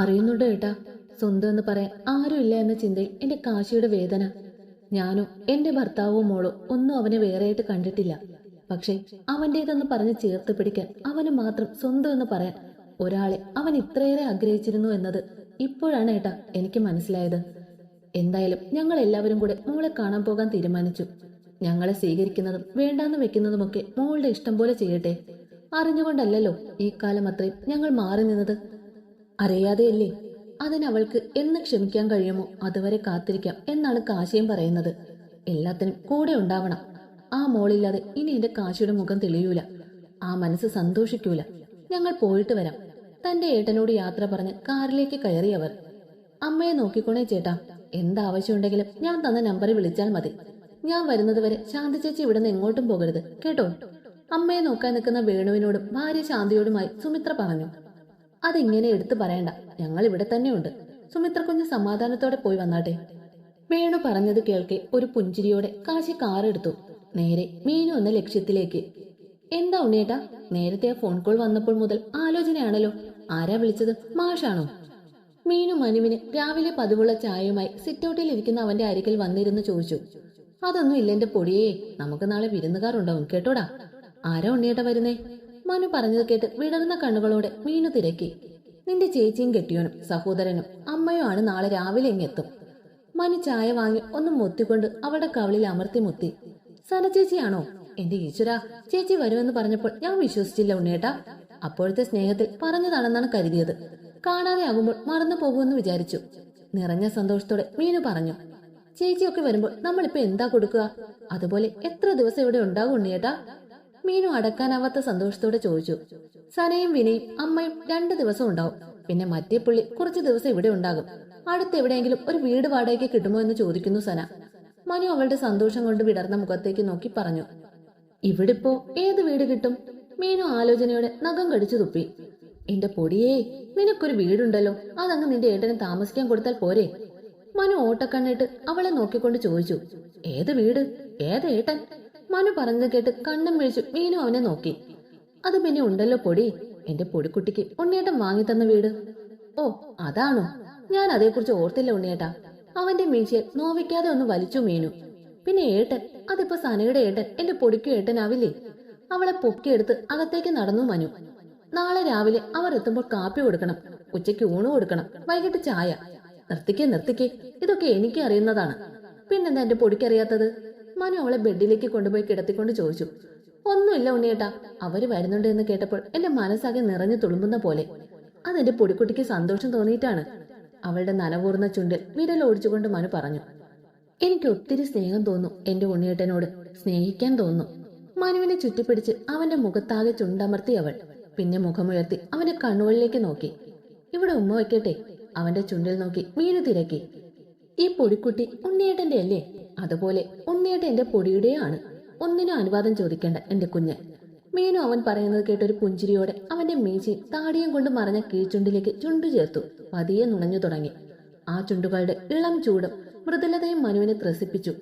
അറിയുന്നുണ്ട് ഏട്ടാ? സ്വന്തം എന്ന് പറയാൻ ആരുമില്ല എന്ന ചിന്തയിൽ എന്റെ കാശിയുടെ വേദന. ഞാനോ എന്റെ ഭർത്താവോ മോളോ ഒന്നും അവനെ വേറെയായിട്ട് കണ്ടിട്ടില്ല. പക്ഷേ അവന്റേതെന്ന് പറഞ്ഞ് ചേർത്ത് പിടിക്കാൻ അവന് മാത്രം സ്വന്തം എന്ന് പറയാൻ ഒരാളെ അവൻ ഇത്രയേറെ ആഗ്രഹിച്ചിരുന്നു എന്നത് ഇപ്പോഴാണ് ഏട്ടാ എനിക്ക് മനസ്സിലായത്. എന്തായാലും ഞങ്ങൾ എല്ലാവരും കൂടെ മോളെ കാണാൻ പോകാൻ തീരുമാനിച്ചു. ഞങ്ങളെ സ്വീകരിക്കുന്നതും വേണ്ടാന്ന് വെക്കുന്നതുമൊക്കെ മോളുടെ ഇഷ്ടം പോലെ ചെയ്യട്ടെ. അറിഞ്ഞുകൊണ്ടല്ലല്ലോ ഈ കാലം അത്രയും ഞങ്ങൾ മാറി നിന്നത്. അറിയാതെയല്ലേ? അതിനവൾക്ക് എന്ന് ക്ഷമിക്കാൻ കഴിയുമോ? അതുവരെ കാത്തിരിക്കാം എന്നാണ് കാശിയും പറയുന്നത്. എല്ലാത്തിനും കൂടെ ഉണ്ടാവണം. ആ മോളില്ലാതെ ഇനി എന്റെ കാശിയുടെ മുഖം തെളിയൂല. ആ മനസ്സ് സന്തോഷിക്കൂല. ഞങ്ങൾ പോയിട്ട് വരാം. തന്റെ ഏട്ടനോട് യാത്ര പറഞ്ഞ് കാറിലേക്ക് കയറിയവർ അമ്മയെ നോക്കിക്കോണേ ചേട്ടാ. എന്താവശ്യമുണ്ടെങ്കിലും ഞാൻ തന്ന നമ്പറിൽ വിളിച്ചാൽ മതി. ഞാൻ വരുന്നത് വരെ ശാന്തി ചേച്ചി ഇവിടെ നിന്ന് എങ്ങോട്ടും പോകരുത്. കേട്ടോ? അമ്മയെ നോക്കാൻ നിൽക്കുന്ന വേണുവിനോടും ഭാര്യ ശാന്തിയോടുമായി സുമിത്ര പറഞ്ഞു. അതിങ്ങനെ എടുത്തു പറയണ്ട. ഞങ്ങൾ ഇവിടെ തന്നെയുണ്ട്. സുമിത്ര കുഞ്ഞ് സമാധാനത്തോടെ പോയി വന്നാട്ടെ. വേണു പറഞ്ഞത് കേൾക്കെ ഒരു പുഞ്ചിരിയോടെ കാശി കാറെടുത്തു. നേരെ മീനു എന്ന ലക്ഷ്യത്തിലേക്ക്. എന്താ ഉണ്ണിയേട്ടാ? നേരത്തെ ആ ഫോൺ കോൾ വന്നപ്പോൾ മുതൽ ആലോചനയാണല്ലോ. ആരാ വിളിച്ചത്? മാഷാണോ? മീനു മനുവിന് രാവിലെ പതിവുള്ള ചായയുമായി സിറ്റൗട്ടിൽ ഇരിക്കുന്ന അവന്റെ അരികിൽ വന്നിരുന്നു ചോദിച്ചു. അതൊന്നും ഇല്ലെന്റെ പൊടിയേ നമുക്ക് നാളെ വിരുന്നുകാർ ഉണ്ടാവും. കേട്ടോടാ? ആരാ ഉണ്ണിയേട്ട വരുന്നേ? മനു പറഞ്ഞത് കേട്ട് വിടർന്ന കണ്ണുകളോടെ മീനു തിരക്കി. നിന്റെ ചേച്ചിയും കെട്ടിയോനും സഹോദരനും അമ്മയും ആണ് നാളെ രാവിലെ ഇങ്ങെത്തും മനു ചായ വാങ്ങി ഒന്ന് മുത്തിക്കൊണ്ട് അവളുടെ കവളിൽ അമർത്തി മുത്തി. സന ചേച്ചിയാണോ? എന്റെ ഈശ്വര ചേച്ചി വരുമെന്ന് പറഞ്ഞപ്പോൾ ഞാൻ വിശ്വസിച്ചില്ല ഉണ്ണേട്ടാ അപ്പോഴത്തെ സ്നേഹത്തിൽ പറഞ്ഞതാണെന്നാണ് കരുതിയത്. കാണാതെ ആകുമ്പോൾ മറന്നു പോകുമെന്ന് വിചാരിച്ചു. നിറഞ്ഞ സന്തോഷത്തോടെ മീനു പറഞ്ഞു. ചേച്ചിയൊക്കെ വരുമ്പോൾ നമ്മളിപ്പോ എന്താ കൊടുക്കുക? അതുപോലെ എത്ര ദിവസം ഇവിടെ ഉണ്ടാകും ഉണ്ണിയേട്ടാ? മീനു അടക്കാനാവാത്ത സന്തോഷത്തോടെ ചോദിച്ചു. സനയും വിനയും അമ്മയും രണ്ടു ദിവസം ഉണ്ടാവും. പിന്നെ മറ്റേ പുള്ളി കുറച്ചു ദിവസം ഇവിടെ ഉണ്ടാകും. അടുത്ത് എവിടെയെങ്കിലും ഒരു വീട് വാടകയ്ക്ക് കിട്ടുമോ എന്ന് ചോദിക്കുന്നു സന. മനു അവളുടെ സന്തോഷം കൊണ്ട് വിടർന്ന മുഖത്തേക്ക് നോക്കി പറഞ്ഞു. ഇവിടെ ഇപ്പോ ഏത് വീട് കിട്ടും? മീനു ആലോചനയോടെ നഖം കടിച്ചു തുപ്പി. എന്റെ പൊടിയേ നിനക്കൊരു വീടുണ്ടല്ലോ. അതങ്ങ് നിന്റെ ഏട്ടന് താമസിക്കാൻ കൊടുത്താൽ പോരെ. മനു ഓട്ടക്കണ്ണിട്ട് അവളെ നോക്കിക്കൊണ്ട് ചോദിച്ചു. ഏത് വീട്? ഏത് ഏട്ടൻ? മനു പറഞ്ഞത് കേട്ട് കണ്ണും വിളിച്ചു മീനു അവനെ നോക്കി. അത് പിന്നെ ഉണ്ടല്ലോ പൊടി. എന്റെ പൊടിക്കുട്ടിക്ക് ഉണ്ണിയേട്ടൻ വാങ്ങിത്തന്ന വീട്. ഓ അതാണോ? ഞാൻ അതേക്കുറിച്ച് ഓർത്തില്ല ഉണ്ണിയേട്ടാ. അവന്റെ മീശയിൽ നോവിക്കാതെ ഒന്ന് വലിച്ചു മീനു. പിന്നെ ഏട്ടൻ? അതിപ്പോ സനയുടെ ഏട്ടൻ എന്റെ പൊടിക്കും ഏട്ടനാവില്ലേ? അവളെ പൊക്കിയെടുത്ത് അകത്തേക്ക് നടന്നു മനു. നാളെ രാവിലെ അവർ എത്തുമ്പോൾ കാപ്പി കൊടുക്കണം. ഉച്ചയ്ക്ക് ഊണ് കൊടുക്കണം. വൈകിട്ട് ചായ. നിർത്തിക്കേ നിർത്തിക്കേ. ഇതൊക്കെ എനിക്ക് അറിയുന്നതാണ് പിന്നെന്താ എന്റെ പൊടിക്കറിയാത്തത്? മനു അവളെ ബെഡിലേക്ക് കൊണ്ടുപോയി കിടത്തിക്കൊണ്ട് ചോദിച്ചു ഒന്നുമില്ല ഉണ്ണിയേട്ടാ അവർ വരുന്നുണ്ട് എന്ന് കേട്ടപ്പോൾ എന്റെ മനസ്സാകെ നിറഞ്ഞു തുളുമ്പുന്ന പോലെ. അതെന്റെ പൊടിക്കുട്ടിക്ക് സന്തോഷം തോന്നിയിട്ടാണ്. അവളുടെ നനവൂർന്ന ചുണ്ടിൽ വിരൽ ഓടിച്ചുകൊണ്ട് മനു പറഞ്ഞു എനിക്ക് ഒത്തിരി സ്നേഹം തോന്നും എന്റെ ഉണ്ണിയേട്ടനോട് സ്നേഹിക്കാൻ തോന്നും മനുവിനെ ചുറ്റിപ്പിടിച്ച് അവന്റെ മുഖത്താകെ ചുണ്ടമർത്തി അവൾ പിന്നെ മുഖമുയർത്തി അവന്റെ കണ്ണുകളിലേക്ക് നോക്കി. ഇവിടെ ഉമ്മ വയ്ക്കട്ടെ അവന്റെ ചുണ്ടിൽ നോക്കി മീനു തിരക്കി. ഈ പൊടിക്കുട്ടി ഉണ്ണിയേട്ടന്റെ അല്ലേ? അതുപോലെ ഉണ്ണിയേട്ടൻ എന്റെ പൊടിയുടെയാണ്. ഒന്നിനും അനുവാദം ചോദിക്കേണ്ട എന്റെ കുഞ്ഞ്. മീനു അവൻ പറയുന്നത് കേട്ടൊരു പുഞ്ചിരിയോടെ അവന്റെ മീശി താടിയും കൊണ്ട് മറഞ്ഞ കീഴ്ചുണ്ടിലേക്ക് ചുണ്ടു ചേർത്തു. പതിയെ നുണഞ്ഞു തുടങ്ങി. ആ ചുണ്ടുകളുടെ ഇളം ചൂടും മൃദുലതയും മനുവിനെ ത്രസിപ്പിച്ചു.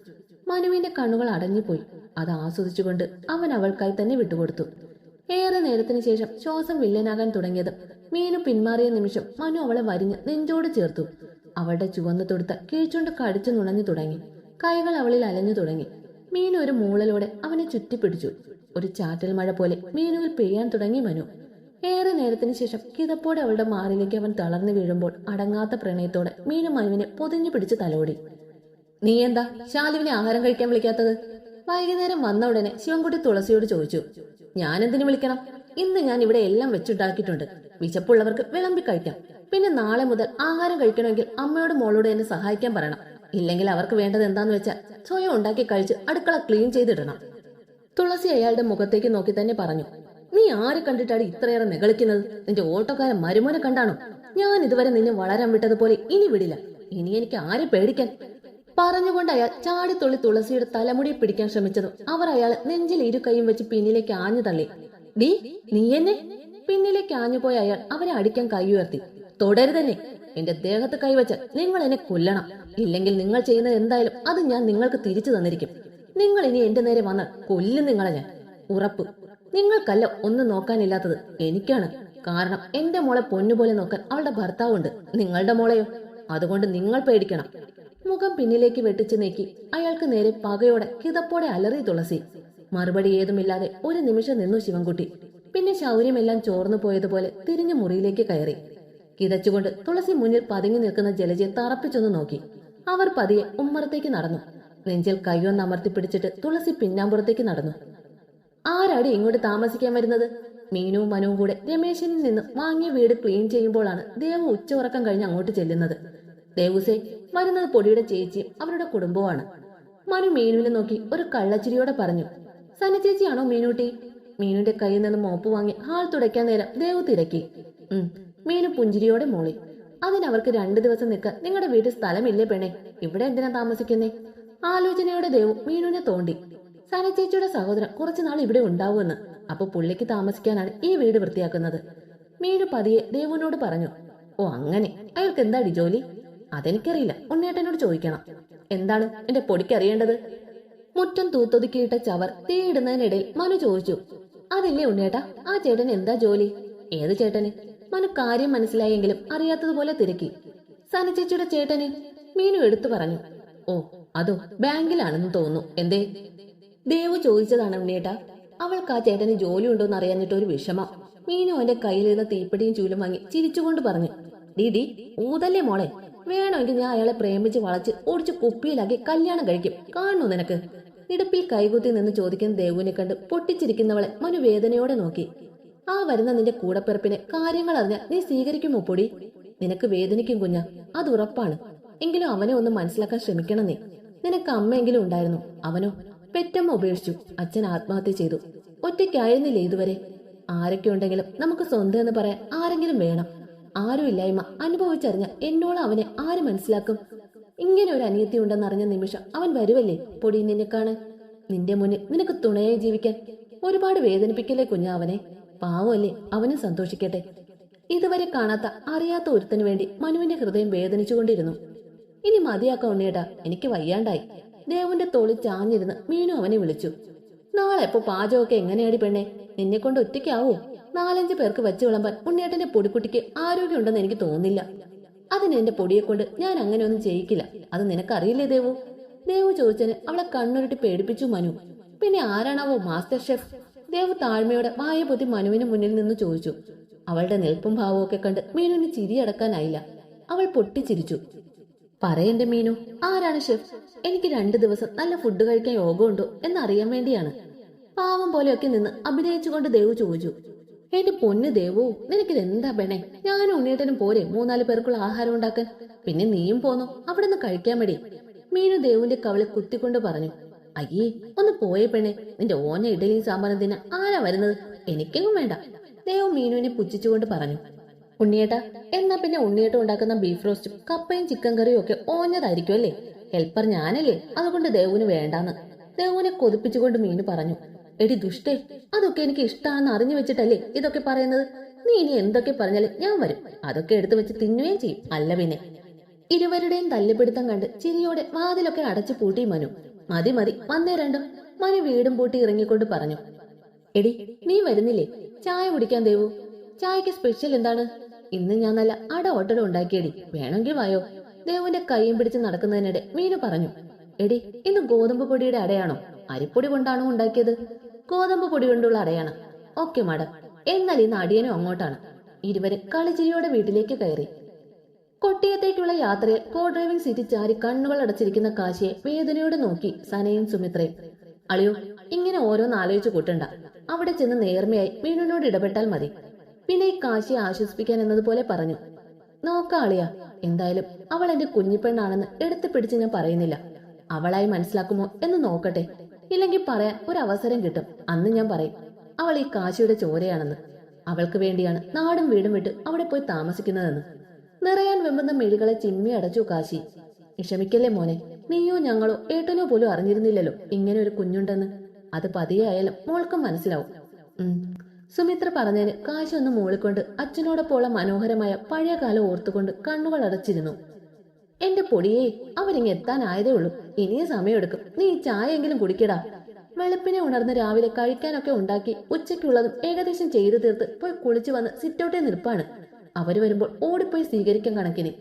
മനുവിന്റെ കണ്ണുകൾ അടഞ്ഞുപോയി. അത് ആസ്വദിച്ചുകൊണ്ട് അവൻ അവൾക്കായി തന്നെ വിട്ടുകൊടുത്തു. ഏറെ നേരത്തിന് ശേഷം ശ്വാസം വില്ലനാകാൻ തുടങ്ങിയത് മീനു പിന്മാറിയ നിമിഷം മനു അവളെ വരിഞ്ഞ് നെഞ്ചോട് ചേർത്തു. അവളുടെ ചുവന്നു തൊടുത്ത കീഴ്ചുണ്ട് കടിച്ചു നുണഞ്ഞു തുടങ്ങി. കൈകൾ അവളിൽ അലഞ്ഞു തുടങ്ങി. മീനു ഒരു മൂളലോടെ അവനെ ചുറ്റിപ്പിടിച്ചു. ഒരു ചാറ്റൽ മഴ പോലെ മീനുവിൽ പെയ്യാൻ തുടങ്ങി മനു. ഏറെ നേരത്തിന് ശേഷം കിതപ്പോടെ അവളുടെ മാറിലേക്ക് അവൻ തളർന്നു വീഴുമ്പോൾ അടങ്ങാത്ത പ്രണയത്തോടെ മീനു മനുവിനെ പൊതിഞ്ഞു പിടിച്ച് തലോടി. നീ എന്താ ശാലുവിനെ ആഹാരം കഴിക്കാൻ വിളിക്കാത്തത്? വൈകുന്നേരം വന്ന ഉടനെ ശിവൻകുട്ടി തുളസിയോട് ചോദിച്ചു. ഞാൻ എന്തിനു വിളിക്കണം? ഇന്ന് ഞാൻ ഇവിടെ എല്ലാം വെച്ചുണ്ടാക്കിയിട്ടുണ്ട്. വിശപ്പുള്ളവർക്ക് വിളമ്പി കഴിക്കാം. പിന്നെ നാളെ മുതൽ ആഹാരം കഴിക്കണമെങ്കിൽ അമ്മയോട് മോളോട് എന്നെ സഹായിക്കാൻ പറയണം. ഇല്ലെങ്കിൽ അവർക്ക് വേണ്ടത് എന്താന്ന് വെച്ചാൽ സ്വയം ഉണ്ടാക്കി കഴിച്ച് അടുക്കള ക്ലീൻ ചെയ്തിടണം. തുളസി അയാളുടെ മുഖത്തേക്ക് നോക്കി തന്നെ പറഞ്ഞു നീ ആരെ കണ്ടിട്ടാണ് ഇത്രയേറെ നികളിക്കുന്നത്? നിന്റെ ഓട്ടോക്കാരൻ മരുമോനെ കണ്ടാണോ? ഞാൻ ഇതുവരെ നിന്നെ വളരാൻ വിട്ടതുപോലെ ഇനി വിടില്ല. ഇനി എനിക്ക് ആരെ പേടിക്കാൻ? പറഞ്ഞുകൊണ്ട് അയാൾ ചാടിത്തുള്ളി തുളസിയുടെ തലമുടി പിടിക്കാൻ ശ്രമിച്ചതും അവർ അയാൾ നെഞ്ചിൽ ഇരു കൈയും വെച്ച് പിന്നിലേക്ക് ആഞ്ഞു തള്ളി. ഡി നീ എന്നെ? പിന്നിലേക്ക് ആഞ്ഞുപോയ അയാൾ അവരെ അടിക്കാൻ കൈ ഉയർത്തി തുടരുതന്നെ. എന്റെ ദേഹത്ത് കൈവച്ച് നിങ്ങൾ എന്നെ കൊല്ലണം. ഇല്ലെങ്കിൽ നിങ്ങൾ ചെയ്യുന്നത് എന്തായാലും അത് ഞാൻ നിങ്ങൾക്ക് തിരിച്ചു തന്നിരിക്കും. നിങ്ങൾ ഇനി എന്റെ നേരെ വന്ന് കൊല്ലും നിങ്ങളെ ഞാൻ. ഉറപ്പ്. നിങ്ങൾക്കല്ല ഒന്നും നോക്കാനില്ലാത്തത് എനിക്കാണ്. കാരണം എന്റെ മോളെ പൊന്നുപോലെ നോക്കാൻ അവളുടെ ഭർത്താവുണ്ട്. നിങ്ങളുടെ മോളെയോ? അതുകൊണ്ട് നിങ്ങൾ പേടിക്കണം. മുഖം പിന്നിലേക്ക് വെട്ടിച്ചു നീക്കി അയാൾക്ക് നേരെ പകയോടെ കിതപ്പോടെ അലറി തുളസി. മറുപടി ഏതുമില്ലാതെ ഒരു നിമിഷം നിന്നു ശിവൻകുട്ടി. പിന്നെ ശൗര്യമെല്ലാം ചോർന്നു പോയതുപോലെ തിരിഞ്ഞു മുറിയിലേക്ക് കയറി. കിതച്ചുകൊണ്ട് തുളസി മുന്നിൽ പതുങ്ങി നിൽക്കുന്ന ജലജയെ തറപ്പിച്ചൊന്ന് നോക്കി. അവർ പതിയെ ഉമ്മറത്തേക്ക് നടന്നു. നെഞ്ചിൽ കയ്യൊന്ന് അമർത്തി പിടിച്ചിട്ട് തുളസി പിന്നാമ്പുറത്തേക്ക് നടന്നു. ആരാടി ഇങ്ങോട്ട് താമസിക്കാൻ വരുന്നത്? മീനുവും മനുവും കൂടെ രമേശനിൽ നിന്ന് വാങ്ങിയ വീട് ക്ലീൻ ചെയ്യുമ്പോഴാണ് ദേവു ഉച്ചയുറക്കം കഴിഞ്ഞ് അങ്ങോട്ട് ചെല്ലുന്നത്. ദേവുസേ വരുന്നത് പൊടിയുടെ ചേച്ചിയും അവരുടെ കുടുംബവുമാണ്. മനു മീനുവിനെ നോക്കി ഒരു കള്ളച്ചിരിയോടെ പറഞ്ഞു സനി ചേച്ചിയാണോ മീനൂട്ടി? മീനുവിന്റെ കയ്യിൽ നിന്ന് മോപ്പ് വാങ്ങി ഹാൾ തുടയ്ക്കാൻ നേരം ദേവു തിരക്കി. മീനു പുഞ്ചിരിയോടെ മോളി. അതിനവർക്ക് രണ്ടു ദിവസം നിൽക്കാൻ നിങ്ങളുടെ വീട്ടിൽ സ്ഥലമില്ലേ പെണ്ണെ? ഇവിടെ എന്തിനാ താമസിക്കുന്നേ? ആലോചനയുടെ ദേവു മീനുവിനെ തോണ്ടി. സനച്ചേച്ചിയുടെ സഹോദരൻ കുറച്ചുനാൾ ഇവിടെ ഉണ്ടാവുമെന്ന്. അപ്പൊ പുള്ളിക്ക് താമസിക്കാനാണ് ഈ വീട് വൃത്തിയാക്കുന്നത്. മീനു പതിയെ ദേവുവിനോട് പറഞ്ഞു ഓ അങ്ങനെ. അയാൾക്ക് എന്താടി ജോലി? അതെനിക്കറിയില്ല. ഉണ്ണേട്ടനോട് ചോദിക്കണം. എന്താണ്? എന്റെ പൊടിക്ക് അറിയേണ്ടത്? മുറ്റം തൂത്തൊതുക്കിയിട്ട ചവർ തീയിടുന്നതിനിടയിൽ മനു ചോദിച്ചു അതില്ലേ ഉണ്ണേട്ടാ ആ ചേട്ടന് എന്താ ജോലി? ഏത് ചേട്ടന്? മനു കാര്യം മനസ്സിലായെങ്കിലും അറിയാത്തതുപോലെ തിരക്കി. സനച്ചേച്ചിയുടെ ചേട്ടന് മീനു എടുത്തു പറഞ്ഞു. ഓ അതോ ബാങ്കിലാണെന്ന് തോന്നുന്നു. എന്തേ? ദേവു ചോദിച്ചതാണ് ഉണ്ണിയേട്ടാ. അവൾക്ക് ആ ചേട്ടന് ജോലി ഉണ്ടോന്ന് അറിയാഞ്ഞിട്ട് ഒരു വിഷമ. മീനു അവന്റെ കയ്യിലിരുന്ന തീപ്പടിയും ചൂലും വാങ്ങി ചിരിച്ചുകൊണ്ട് പറഞ്ഞു. ദീദി ഊതല്ലേ മോളെ? വേണമെങ്കിൽ ഞാൻ അയാളെ പ്രേമിച്ച് വളച്ച് ഓടിച്ച് കുപ്പിയിലാക്കി കല്യാണം കഴിക്കും. കാണുന്നു നിനക്ക്? ഇടുപ്പിൽ കൈകുത്തി നിന്ന് ചോദിക്കുന്ന ദേവുവിനെ കണ്ട് പൊട്ടിച്ചിരിക്കുന്നവളെ മനു വേദനയോടെ നോക്കി. ആ വരുന്ന നിന്റെ കൂടപ്പിറപ്പിനെ കാര്യങ്ങൾ അറിഞ്ഞ നീ സ്വീകരിക്കുമോ പൊടി? നിനക്ക് വേദനിക്കും കുഞ്ഞ. അത് ഉറപ്പാണ്. എങ്കിലും അവനെ ഒന്ന് മനസ്സിലാക്കാൻ ശ്രമിക്കണം നീ നിനക്ക് അമ്മയെങ്കിലും ഉണ്ടായിരുന്നു. അവനോ? പെറ്റമ്മ ഉപേക്ഷിച്ചു. അച്ഛൻ ആത്മഹത്യ ചെയ്തു. ഒറ്റയ്ക്കായിരുന്നില്ല ഇതുവരെ? ആരൊക്കെ ഉണ്ടെങ്കിലും നമുക്ക് സ്വന്തം എന്ന് പറയാൻ ആരെങ്കിലും വേണം. ആരും ഇല്ലായ്മ അനുഭവിച്ചറിഞ്ഞ എന്നോട് അവനെ ആര് മനസ്സിലാക്കും? ഇങ്ങനെ ഒരു അനിയത്തി ഉണ്ടെന്നറിഞ്ഞ നിമിഷം അവൻ വരുവല്ലേ? പൊടി നിന്നെ കാണാൻ നിന്റെ മുന്നിൽ നിനക്ക് തുണയായി ജീവിക്കാൻ ഒരുപാട് വേദനിപ്പിക്കല്ലേ കുഞ്ഞ അവനെ? പാവമല്ലേ അവനും സന്തോഷിക്കട്ടെ. ഇതുവരെ കാണാത്ത അറിയാത്ത ഒരുത്തിനു വേണ്ടി മനുവിന്റെ ഹൃദയം വേദനിച്ചുകൊണ്ടിരുന്നു. ഇനി മതിയാക്കാം ഉണ്ണിയേട്ടാ എനിക്ക് വയ്യാണ്ടായി. ദേവന്റെ തോളി ചാഞ്ഞിരുന്ന് മീനു അവനെ വിളിച്ചു. നാളെ ഇപ്പൊ പാചകമൊക്കെ എങ്ങനെയാടി പെണ്ണെ? നിന്നെ കൊണ്ട് ഒറ്റയ്ക്കാവോ? നാലഞ്ച് പേർക്ക് വെച്ച് വിളമ്പാൻ ഉണ്ണിയേട്ടന്റെ പൊടിക്കുട്ടിക്ക് ആരോഗ്യമുണ്ടെന്ന് എനിക്ക് തോന്നില്ല അതിന് എന്റെ പൊടിയെ കൊണ്ട് ഞാൻ അങ്ങനെ ഒന്നും ചെയ്യിക്കില്ല. അത് നിനക്കറിയില്ലേ ദേവു? ദേവു ചോദിച്ചതിന് അവളെ കണ്ണുരുട്ടി പേടിപ്പിച്ചു മനു. പിന്നെ ആരാണാവോ മാസ്റ്റർ ഷെഫ്? ദേവു താഴ്മയോടെ വായപൊതി മനുവിന് മുന്നിൽ നിന്ന് ചോദിച്ചു. അവളുടെ നിൽപ്പും ഭാവവും ഒക്കെ കണ്ട് മീനുവിന് ചിരിയടക്കാനായില്ല അവൾ പൊട്ടിച്ചിരിച്ചു. പറയന്റെ മീനു ആരാണ് ഷെഫ്? എനിക്ക് രണ്ടു ദിവസം നല്ല ഫുഡ് കഴിക്കാൻ യോഗമുണ്ടോ എന്നറിയാൻ വേണ്ടിയാണ്. പാവം പോലെയൊക്കെ നിന്ന് അഭിനയിച്ചുകൊണ്ട് ദേവു ചോദിച്ചു. എന്റെ പൊന്ന് ദേവു നിനക്കിത് എന്താ പെണ്ണേ? ഞാനും ഉണ്ണിയേട്ടനും പോരെ മൂന്നാൽ പേർക്കുള്ള ആഹാരം ഉണ്ടാക്കാൻ? പിന്നെ നീയും പോന്നു? അവിടെ നിന്ന് കഴിക്കാൻ മടി. മീനു ദേവുവിന്റെ കവളെ കുത്തിക്കൊണ്ട് പറഞ്ഞു. അയ്യേ ഒന്ന് പോയേ പെണ്ണെ നിന്റെ ഓന ഇഡലിയും സാമ്പാറും തിന്ന ആരാ വരുന്നത്? എനിക്കെങ്ങും വേണ്ട. ദേവു മീനുവിനെ പുച്ഛിച്ചുകൊണ്ട് പറഞ്ഞു. ഉണ്ണിയേട്ടാ എന്നാ പിന്നെ ഉണ്ണിയേട്ട ഉണ്ടാക്കുന്ന ബീഫ് റോസ്റ്റും കപ്പയും ചിക്കൻ കറിയും ഒക്കെ ഓഞ്ഞതായിരിക്കും അല്ലേ? ഹെൽപ്പർ ഞാനല്ലേ? അതുകൊണ്ട് ദേവുവിന് വേണ്ടാന്ന്. ദേവുവിനെ കൊതിപ്പിച്ചുകൊണ്ട് മീനു പറഞ്ഞു. എടി ദുഷ്ടേ അതൊക്കെ എനിക്ക് ഇഷ്ടമാണെന്ന് അറിഞ്ഞു വെച്ചിട്ടല്ലേ ഇതൊക്കെ പറയുന്നത്? നീ ഇനി എന്തൊക്കെ പറഞ്ഞാലും ഞാൻ വരും. അതൊക്കെ എടുത്തു വെച്ച് തിന്നുകയും ചെയ്യും. അല്ല പിന്നെ. ഇരുവരുടെയും തല്ലുപിടുത്തം കണ്ട് ചിരിയോടെ വാതിലൊക്കെ അടച്ചു പൂട്ടി മനു. മതി മതി. വന്നേ രണ്ടും. മനു വീടും പൂട്ടി ഇറങ്ങിക്കൊണ്ട് പറഞ്ഞു. എടി നീ വരുന്നില്ലേ? ചായ കുടിക്കാൻ ദേവു. ചായക്ക് സ്പെഷ്യൽ എന്താണ്? ഇന്ന് ഞാൻ നല്ല അട ഓട്ടട ഉണ്ടാക്കിയടി. വേണമെങ്കിൽ വായോ. ദേവുവിന്റെ കൈയും പിടിച്ച് നടക്കുന്നതിനിടെ മീനു പറഞ്ഞു. എടി ഇന്ന് ഗോതമ്പ് പൊടിയുടെ അടയാണോ? അരിപ്പൊടി കൊണ്ടാണോ ഉണ്ടാക്കിയത്? ഗോതമ്പ് പൊടി കൊണ്ടുള്ള അടയാണ്. Okay madam. എന്നാൽ ഇന്ന് അടിയനും അങ്ങോട്ടാണ്. ഇരുവരും കളിച്ചിരിയോടെ വീട്ടിലേക്ക് കയറി. കൊട്ടിയത്തേക്കുള്ള യാത്രയിൽ കോ ഡ്രൈവിംഗ് സീറ്റിൽ ചാരി കണ്ണുകൾ അടച്ചിരിക്കുന്ന കാശിയെ വേദനയോടെ നോക്കി സനയും സുമിത്രയും. അളിയോ ഇങ്ങനെ ഓരോന്ന് ആലോചിച്ചു കൂട്ടണ്ട. അവിടെ ചെന്ന് നേർമയായി മീനുവിനോട് ഇടപെട്ടാൽ മതി. പിന്നെ കാശിയെ ആശ്വസിപ്പിക്കാൻ എന്നതുപോലെ പറഞ്ഞു. നോക്കാളിയാ എന്തായാലും അവൾ എന്റെ കുഞ്ഞിപ്പെണ്ണാണെന്ന് എടുത്തു പിടിച്ച് ഞാൻ പറയുന്നില്ല. അവളായി മനസ്സിലാക്കുമോ എന്ന് നോക്കട്ടെ. ഇല്ലെങ്കിൽ പറയാൻ ഒരു അവസരം കിട്ടും. അന്ന് ഞാൻ പറയും അവൾ ഈ കാശിയുടെ ചോരയാണെന്ന്. അവൾക്ക് വേണ്ടിയാണ് നാടും വീടും വിട്ട് അവിടെ പോയി താമസിക്കുന്നതെന്ന്. നിറയാൻ വെമ്പുന്ന മിഴികളെ ചിമ്മി അടച്ചു കാശി. വിഷമിക്കല്ലേ മോനെ? നീയോ ഞങ്ങളോ ഏട്ടനോ പോലും അറിഞ്ഞിരുന്നില്ലല്ലോ. ഇങ്ങനെ ഒരു കുഞ്ഞുണ്ടെന്ന്. അത് പതിയെ ആയാലും മോൾക്കും മനസ്സിലാവും. സുമിത്ര പറഞ്ഞതിന് കാശി ഒന്ന് മൂളിക്കൊണ്ട് അച്ഛനോടൊപ്പമുള്ള മനോഹരമായ പഴയ കാലം ഓർത്തുകൊണ്ട് കണ്ണുകൾ അടച്ചിരുന്നു. എന്റെ പൊടിയേ അവരിങ്ങ് എത്താനായതേ ഉള്ളൂ. ഇനിയും സമയമെടുക്കും. നീ ചായയെങ്കിലും കുടിക്കടാ. വെളുപ്പിനെ ഉണർന്ന് രാവിലെ കഴിക്കാനൊക്കെ ഉണ്ടാക്കി ഉച്ചയ്ക്കുള്ളതും ഏകദേശം ചെയ്തു തീർത്ത് പോയി കുളിച്ചു വന്ന് സിറ്റൗട്ടേ നിൽപ്പാണ്. അവർ വരുമ്പോൾ ഓടിപ്പോയി സ്വീകരിക്കാൻ കണക്കിന്.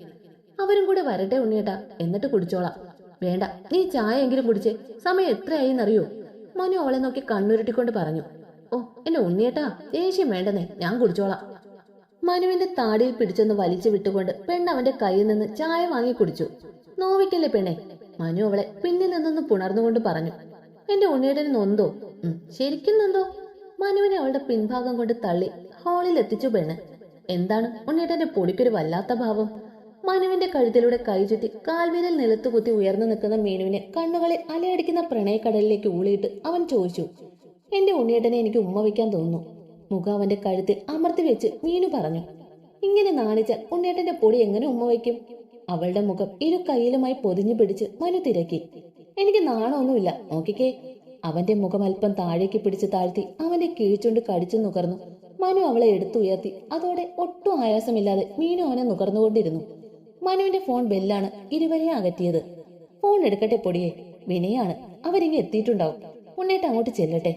അവരും കൂടെ വരട്ടെ ഉണ്ണിയേട്ടാ എന്നിട്ട് കുടിച്ചോളാം. വേണ്ട നീ ചായ എങ്കിലും കുടിച്ചേ സമയം എത്രയായിന്നറിയോ? മനു അവളെ നോക്കി കണ്ണുരുട്ടിക്കൊണ്ട് പറഞ്ഞു. ഓ എന്റെ ഉണ്ണിയേട്ടാ ദേഷ്യം വേണ്ടെന്നേ ഞാൻ കുടിച്ചോളാം. മനുവിന്റെ താടിയിൽ പിടിച്ചൊന്ന് വലിച്ചു വിട്ടുകൊണ്ട് പെണ്ണ് അവന്റെ കയ്യിൽ നിന്ന് ചായ വാങ്ങി കുടിച്ചു. നോവിക്കല്ലേ പെണ്ണെ? മനു അവളെ പിന്നിൽ നിന്നൊന്ന് പുണർന്നുകൊണ്ട് പറഞ്ഞു. എന്റെ ഉണ്ണിയേട്ടന് നൊന്തോ? ശരിക്കും നൊന്തോ? മനുവിനെ അവളുടെ പിൻഭാഗം കൊണ്ട് തള്ളി ഹാളിൽ എത്തിച്ചു പെണ്ണ്. എന്താണ്? ഉണ്ണിയേട്ടന്റെ പൊടിക്കൊരു വല്ലാത്ത ഭാവം. മനുവിന്റെ കഴുത്തിലൂടെ കൈ ചുറ്റി കാൽവിരൽ നിലത്തു കുത്തി ഉയർന്നു നിൽക്കുന്ന മീനുവിനെ കണ്ണുകളിൽ അലയടിക്കുന്ന പ്രണയക്കടലിലേക്ക് ഊളിയിട്ട് അവൻ ചോദിച്ചു എന്റെ ഉണ്ണിയേട്ടനെ എനിക്ക് ഉമ്മ വയ്ക്കാൻ തോന്നുന്നു. മുഖം അവന്റെ കഴുത്തിൽ അമർത്തി വെച്ച് മീനു പറഞ്ഞു ഇങ്ങനെ നാണിച്ചാൽ ഉണ്ണിയേട്ടന്റെ പൊടി എങ്ങനെ ഉമ്മ വയ്ക്കും? അവളുടെ മുഖം ഇരു കൈയിലുമായി പൊതിഞ്ഞു പിടിച്ച് മനു തിരക്കി എനിക്ക് നാണമൊന്നുമില്ല നോക്കിക്കേ. അവന്റെ മുഖം അല്പം താഴേക്ക് പിടിച്ച് താഴ്ത്തി അവന്റെ കീഴ്ച്ചുണ്ട് കടിച്ചു നുകർന്നു മനു അവളെ എടുത്തുയർത്തി. അതോടെ ഒട്ടും ആയാസമില്ലാതെ മീനു അവനെ നുകർന്നുകൊണ്ടിരുന്നു. മനുവിന്റെ ഫോൺ ബെല്ലാണ് ഇരുവരെയും അകറ്റിയത്. ഫോൺ എടുക്കട്ടെ പൊടിയെ. വിനയാണ്. അവരിങ്ങ് എത്തിയിട്ടുണ്ടാവും. ഉണ്ണേട്ട് അങ്ങോട്ട് ചെല്ലട്ടെ.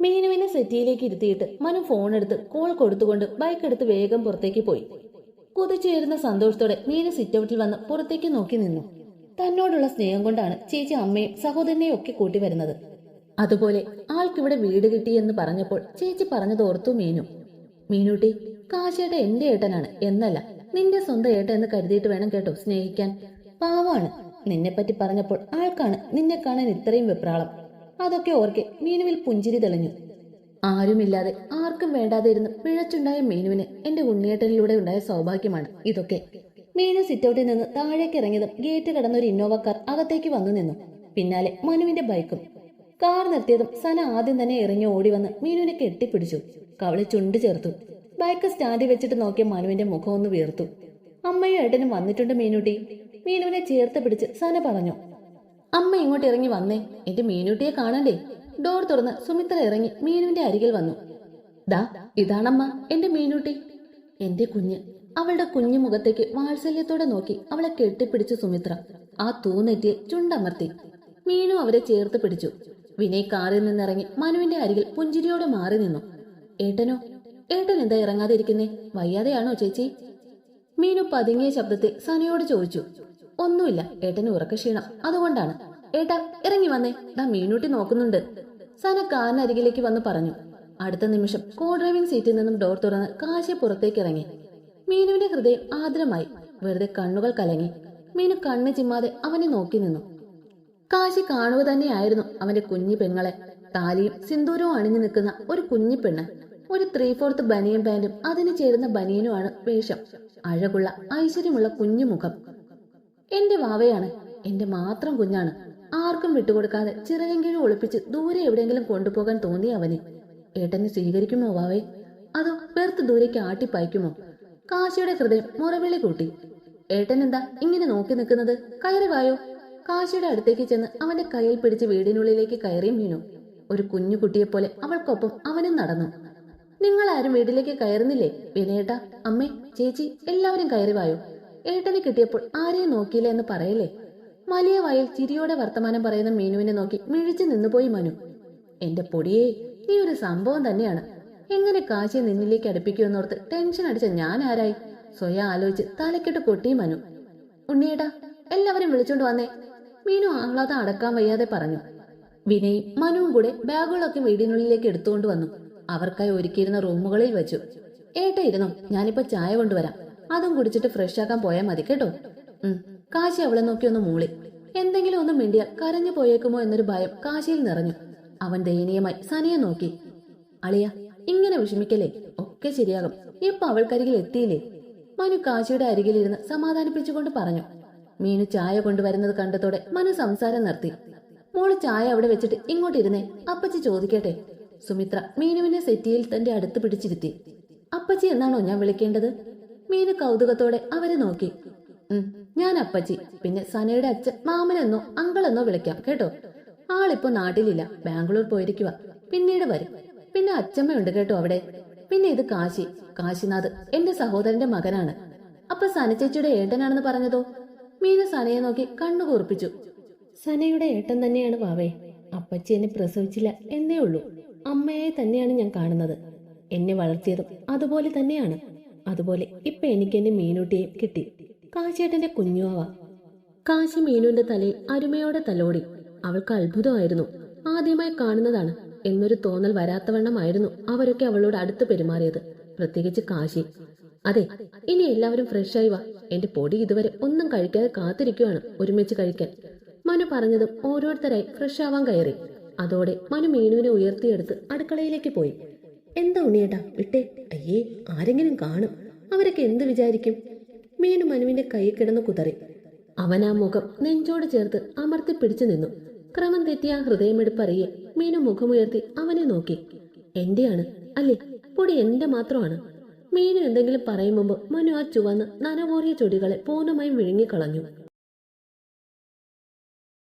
മീനുവിനെ സെറ്റിയിലേക്ക് ഇരുത്തിയിട്ട് മനു ഫോൺ എടുത്ത് കോൾ കൊടുത്തുകൊണ്ട് ബൈക്ക് എടുത്ത് വേഗം പുറത്തേക്ക് പോയി. കുതിച്ചുയരുന്ന സന്തോഷത്തോടെ മീനു സിറ്റൗട്ടിൽ വന്ന് പുറത്തേക്ക് നോക്കി നിന്നു. തന്നോടുള്ള സ്നേഹം കൊണ്ടാണ് ചേച്ചി അമ്മയും സഹോദരനെയും ഒക്കെ കൂട്ടി വരുന്നത്. അതുപോലെ ആൾക്കിവിടെ വീട് കിട്ടി എന്ന് പറഞ്ഞപ്പോൾ ചേച്ചി പറഞ്ഞത് ഓർത്തു മീനു. മീനുട്ടി കാശേട്ട എന്റെ ഏട്ടനാണ്. എന്നല്ല നിന്റെ സ്വന്തം ഏട്ടൻ എന്ന് കരുതിയിട്ട് വേണം കേട്ടോ സ്നേഹിക്കാൻ. പാവാണ് നിന്നെപ്പറ്റി പറഞ്ഞപ്പോൾ ആൾക്കാണ് നിന്നെ കാണാൻ ഇത്രയും വെപ്രാളം. അതൊക്കെ ഓർക്കെ മീനുവിൽ പുഞ്ചിരി തെളിഞ്ഞു. ആരുമില്ലാതെ ആർക്കും വേണ്ടാതെ ഇരുന്ന് പിഴച്ചുണ്ടായ മീനുവിന് എന്റെ ഉണ്ണിയേട്ടനിലൂടെ ഉണ്ടായ സൗഭാഗ്യമാണ് ഇതൊക്കെ. മീനു സിറ്റൗട്ടിൽ നിന്ന് താഴേക്ക് ഇറങ്ങിയതും ഗേറ്റ് കടന്ന ഒരു ഇന്നോവ കാർ അകത്തേക്ക് വന്നു നിന്നു. പിന്നാലെ മനുവിന്റെ ബൈക്കും. കാർ നിർത്തിയതും സന ആദ്യം തന്നെ ഇറങ്ങി ഓടി വന്ന് മീനുവിനെ കെട്ടിപ്പിടിച്ചു. കവളെ ചുണ്ട് ചേർത്തു. ബൈക്ക് സ്റ്റാൻഡിൽ വെച്ചിട്ട് നോക്കിയ മനുവിന്റെ മുഖം ഒന്ന് വീർത്തു. അമ്മയും ഏട്ടനും വന്നിട്ടുണ്ട് മീനുട്ടി. മീനുവിനെ ചേർത്ത് പിടിച്ച് സന പറഞ്ഞു അമ്മ ഇങ്ങോട്ട് ഇറങ്ങി വന്നേ. എന്റെ മീനുട്ടിയെ കാണണ്ടേ? ഡോർ തുറന്ന് സുമിത്ര ഇറങ്ങി മീനുവിന്റെ അരികിൽ വന്നു. ദാ ഇതാണമ്മ എന്റെ മീനുട്ടി. എന്റെ കുഞ്ഞ്. അവളുടെ കുഞ്ഞു മുഖത്തേക്ക് വാത്സല്യത്തോടെ നോക്കി അവളെ കെട്ടിപ്പിടിച്ചു സുമിത്ര ആ തൂന്നെറ്റിയെ ചുണ്ടമർത്തി. മീനു അവരെ ചേർത്ത് പിടിച്ചു. വിനയ് കാറിൽ നിന്നിറങ്ങി മനുവിന്റെ അരികിൽ പുഞ്ചിരിയോടെ മാറി നിന്നു. ഏട്ടനോ ഏട്ടൻ എന്താ ഇറങ്ങാതെ ഇരിക്കുന്നേ വയ്യാതെയാണോ ചേച്ചി? മീനു പതുങ്ങിയ ശബ്ദത്തിൽ സനയോട് ചോദിച്ചു. ഒന്നുമില്ല ഏട്ടന് ഉറക്കക്ഷീണം അതുകൊണ്ടാണ്. ഏട്ടാ ഇറങ്ങി വന്നേ. ദാ മീനൂട്ടി നോക്കുന്നുണ്ട്. സന കാറിനരികിലേക്ക് വന്ന് പറഞ്ഞു. അടുത്ത നിമിഷം കോ ഡ്രൈവിംഗ് സീറ്റിൽ നിന്നും ഡോർ തുറന്ന് കാശി പുറത്തേക്ക് ഇറങ്ങി. മീനുവിന്റെ ഹൃദയം ആദരമായി വെറുതെ കണ്ണുകൾ കലങ്ങി. മീനു കണ്ണ് ചിമ്മാതെ അവനെ നോക്കി നിന്നു. കാശി കാണുക തന്നെയായിരുന്നു അവന്റെ കുഞ്ഞു പെങ്ങളെ. താലിയും സിന്ദൂരവും അണിഞ്ഞു നിൽക്കുന്ന ഒരു കുഞ്ഞു പെണ്ണ്. ഒരു ത്രീ ഫോർത്ത് ബനിയൻ പാന്റും അതിന് ചേരുന്ന ബനിയനുമാണ് വേഷം. അഴകുള്ള ഐശ്വര്യമുള്ള കുഞ്ഞു മുഖം. എന്റെ വാവയാണ്. എന്റെ മാത്രം കുഞ്ഞാണ്. ആർക്കും വിട്ടുകൊടുക്കാതെ ചിറകെങ്കിലും ഒളിപ്പിച്ച് ദൂരെ എവിടെയെങ്കിലും കൊണ്ടുപോകാൻ തോന്നി അവന്. ഏട്ടനെ സ്വീകരിക്കുമോ വാവേ? അതോ വെറുത്ത് ദൂരേക്ക് ആട്ടിപ്പായ്ക്കുമോ കാശിയുടെ ഹൃദയം മുറവിളി കൂട്ടി. ഏട്ടൻ എന്താ ഇങ്ങനെ നോക്കി നിൽക്കുന്നത്? കയറി വായോ? കാശിയുടെ അടുത്തേക്ക് ചെന്ന് അവന്റെ കയ്യിൽ പിടിച്ച് വീടിനുള്ളിലേക്ക് കയറി വീണു ഒരു കുഞ്ഞു കുട്ടിയെപ്പോലെ അവൾക്കൊപ്പം അവനും നടന്നു. നിങ്ങൾ ആരും വീട്ടിലേക്ക് കയറുന്നില്ലേ? വിനയേട്ട അമ്മേ ചേച്ചി എല്ലാവരും കയറി വായോ? ഏട്ടനെ കിട്ടിയപ്പോൾ ആരെയും നോക്കിയില്ല എന്ന് പറയല്ലേ? വലിയ വായിൽ ചിരിയോടെ വർത്തമാനം പറയുന്ന മീനുവിനെ നോക്കി മിഴിച്ചു നിന്നുപോയി മനു. എന്റെ പൊടിയേ നീ ഒരു സംഭവം തന്നെയാണ്. എങ്ങനെ കാശിയെ നിന്നിലേക്ക് അടുപ്പിക്കുമെന്നോർത്ത് ടെൻഷൻ അടിച്ച ഞാൻ ആരായി? സ്വയം ആലോചിച്ച് തലക്കെട്ട് കൊട്ടി മനു. ഉണ്ണിയേട്ടാ എല്ലാവരും വിളിച്ചോണ്ട് വന്നേ. മീനു ആഹ്ലാദം അടക്കാൻ വയ്യാതെ പറഞ്ഞു. വിനയും മനുവും കൂടെ ബാഗുകളൊക്കെ വീടിനുള്ളിലേക്ക് എടുത്തുകൊണ്ട് വന്നു. അവർക്കായി ഒരുക്കിയിരുന്ന റൂമുകളിൽ വെച്ചു. ഏട്ട ഇരുന്നോ? ഞാനിപ്പോ ചായ കൊണ്ടുവരാം. അതും കുടിച്ചിട്ട് ഫ്രഷ് ആക്കാൻ പോയാൽ മതി കേട്ടോ? ഉം. കാശി അവളെ നോക്കി ഒന്ന് മൂളി. എന്തെങ്കിലും ഒന്ന് മിണ്ടിയാൽ കരഞ്ഞു പോയേക്കുമോ എന്നൊരു ഭയം കാശിയിൽ നിറഞ്ഞു. അവൻ ദയനീയമായി സനിയെ നോക്കി. അളിയ ഇങ്ങനെ വിഷമിക്കല്ലേ? ഒക്കെ ശരിയാകും. ഇപ്പൊ അവൾക്കരികിൽ എത്തിയില്ലേ? മനു കാശിയുടെ അരികിലിരുന്ന് സമാധാനിപ്പിച്ചുകൊണ്ട് പറഞ്ഞു. മീനു ചായ കൊണ്ടുവരുന്നത് കണ്ടതോടെ മനു സംസാരം നിർത്തി. മോൾ ചായ അവിടെ വെച്ചിട്ട് ഇങ്ങോട്ടിരുന്നേ. അപ്പച്ചി ചോദിക്കട്ടെ. സുമിത്ര മീനുവിനെ സെറ്റിയിൽ തന്റെ അടുത്ത് പിടിച്ചിരുത്തി. അപ്പച്ചി എന്നാണോ ഞാൻ വിളിക്കേണ്ടത്? മീനു കൗതുകത്തോടെ അവരെ നോക്കി. ഞാൻ അപ്പച്ചി. പിന്നെ സനയുടെ അച്ഛൻ മാമനെന്നോ അങ്കിളെന്നോ വിളിക്കാം കേട്ടോ? ആളിപ്പോ നാട്ടിലില്ല. ബാംഗ്ലൂർ പോയിരിക്കുക പിന്നീട് വരും. പിന്നെ അച്ഛമ്മയുണ്ട് കേട്ടോ അവിടെ. പിന്നെ ഇത് കാശി. കാശിനാഥ് എന്റെ സഹോദരന്റെ മകനാണ്. അപ്പൊ സനച്ചേച്ചിയുടെ ഏട്ടനാണെന്ന് പറഞ്ഞതോ? മീനു സനയെ നോക്കി കണ്ണു കൂർപ്പിച്ചു സനയുടെ ഏട്ടൻ തന്നെയാണ് വാവേ അപ്പച്ചി എന്നെ പ്രസവിച്ചില്ല എന്നേ ഉള്ളൂ. അമ്മയെ തന്നെയാണ് ഞാൻ കാണുന്നത്. എന്നെ വളർത്തിയതും അതുപോലെ തന്നെയാണ്. അതുപോലെ ഇപ്പൊ എനിക്ക് എന്റെ മീനൂട്ടിയെ കിട്ടി. കാശേട്ടന്റെ കുഞ്ഞുവാവ കാശി മീനുവിന്റെ തലയിൽ അരുമയോടെ തലോടി. അവൾക്ക് അത്ഭുതമായിരുന്നു. ആദ്യമായി കാണുന്നതാണ് എന്നൊരു തോന്നൽ വരാത്തവണ്ണമായിരുന്നു അവരൊക്കെ അവളോട് അടുത്ത് പെരുമാറിയത്. പ്രത്യേകിച്ച് കാശി. അതെ ഇനി എല്ലാവരും ഫ്രഷായി വാ. എന്റെ പൊടി ഇതുവരെ ഒന്നും കഴിക്കാതെ കാത്തിരിക്കുവാണ് ഒരുമിച്ച് കഴിക്കാൻ. മനു പറഞ്ഞതും ഓരോരുത്തരായി ഫ്രഷ് ആവാൻ കയറി. അതോടെ മനു മീനുവിനെ ഉയർത്തിയെടുത്ത് അടുക്കളയിലേക്ക് പോയി. എന്താ ഉണ്ണിയേട്ടാ വിട്ടേ? അയ്യേ ആരെങ്കിലും കാണും. അവരൊക്കെ എന്ത് വിചാരിക്കും? മീനു മനുവിന്റെ കൈ കിടന്ന് കുതറി. അവൻ ആ മുഖം നെഞ്ചോട് ചേർത്ത് അമർത്തി പിടിച്ചു നിന്നു. ക്രമം തെറ്റിയ ഹൃദയമെടുപ്പറിയെ മീനു മുഖമുയർത്തി അവനെ നോക്കി. എന്റെയാണ്? അല്ലേ? പൊടി എന്റെ മാത്രമാണ്. മീനു എന്തെങ്കിലും പറയും മുമ്പ് മനു ആ ചുവന്ന് നനവോറിയ ചൊടികളെ പൂർണമായും വിഴുങ്ങിക്കളഞ്ഞു.